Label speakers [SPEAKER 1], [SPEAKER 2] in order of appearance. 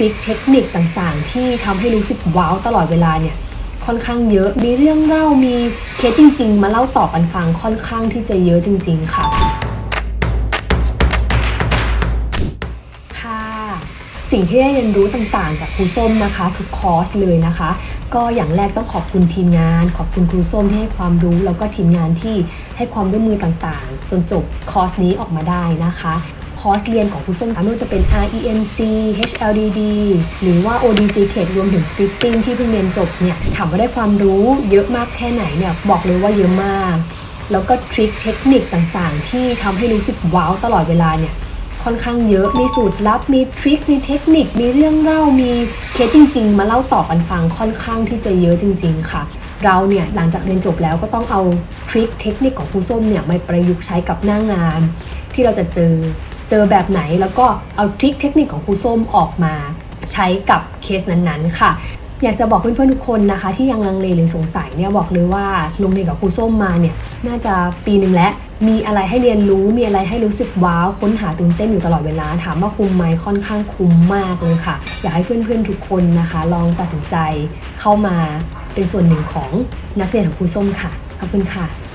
[SPEAKER 1] ริคเทคนิคต่างๆ ที่ทำให้รู้สึกว้าวตลอดเวลาเนี่ยค่อนข้างเยอะ มีเรื่องเล่ามีเคสจริง ๆ มาเล่าต่อกันฟังค่อนข้างที่จะเยอะจริง ๆ ค่ะ ค่ะ สิ่งที่ได้เรียนรู้ต่างๆ จากครูส้มนะคะ ทุกคอร์สเลยนะคะ ก็อย่างแรกต้องขอบคุณทีมงาน ขอบคุณครูส้มที่ให้ความรู้ แล้วก็ทีมงานที่ให้ความร่วมมือต่างๆ จนจบคอร์สนี้ออกมาได้นะคะ คอร์สเรียนของครูส้มไม่ว่าจะเป็น RENC HLDD หรือว่า ODC เขตรวมถึง Fitting ที่เพิ่งเรียนจบเนี่ยถามว่าได้ความรู้เยอะมากแค่ไหนเนี่ยบอกเลยว่าเยอะมาก แล้วก็ทริคเทคนิคต่างๆ ที่ทำให้รู้สึกว้าวตลอดเวลาเนี่ยค่อนข้างเยอะ มีสูตรลับ มีทริค มีเทคนิค มีเรื่องเล่า มีเคสจริง ๆ มาเล่าต่อกันฟังค่อนข้างที่จะเยอะจริง ๆ ค่ะ เราเนี่ยหลังจากเรียนจบแล้วก็ต้องเอาทริคเทคนิคของครูส้มเนี่ยมาประยุกต์ใช้กับหน้างาน ที่เราจะเจอ เจอแบบไหนแล้วก็เอาทริคเทคนิคของครูส้มออกมาใช้กับเคสนั้นๆ ค่ะ อยากจะบอกเพื่อนๆทุกคนนะคะ ที่ยังลังเลหรือสงสัยเนี่ยบอกเลยว่าลงเรียนกับครูส้มมาเนี่ยน่าจะปีหนึ่งแล้วมีอะไรให้เรียนรู้มีอะไรให้รู้สึกว้าวค้นหาตื่นเต้นอยู่ตลอดเวลา ถามว่าคุ้มไหมค่อนข้างคุ้มมากเลยค่ะ อยากให้เพื่อนๆทุกคนนะคะ ลองตัดสินใจเข้ามาเป็นส่วนหนึ่งของนักเรียนของครูส้มค่ะขอบคุณค่ะ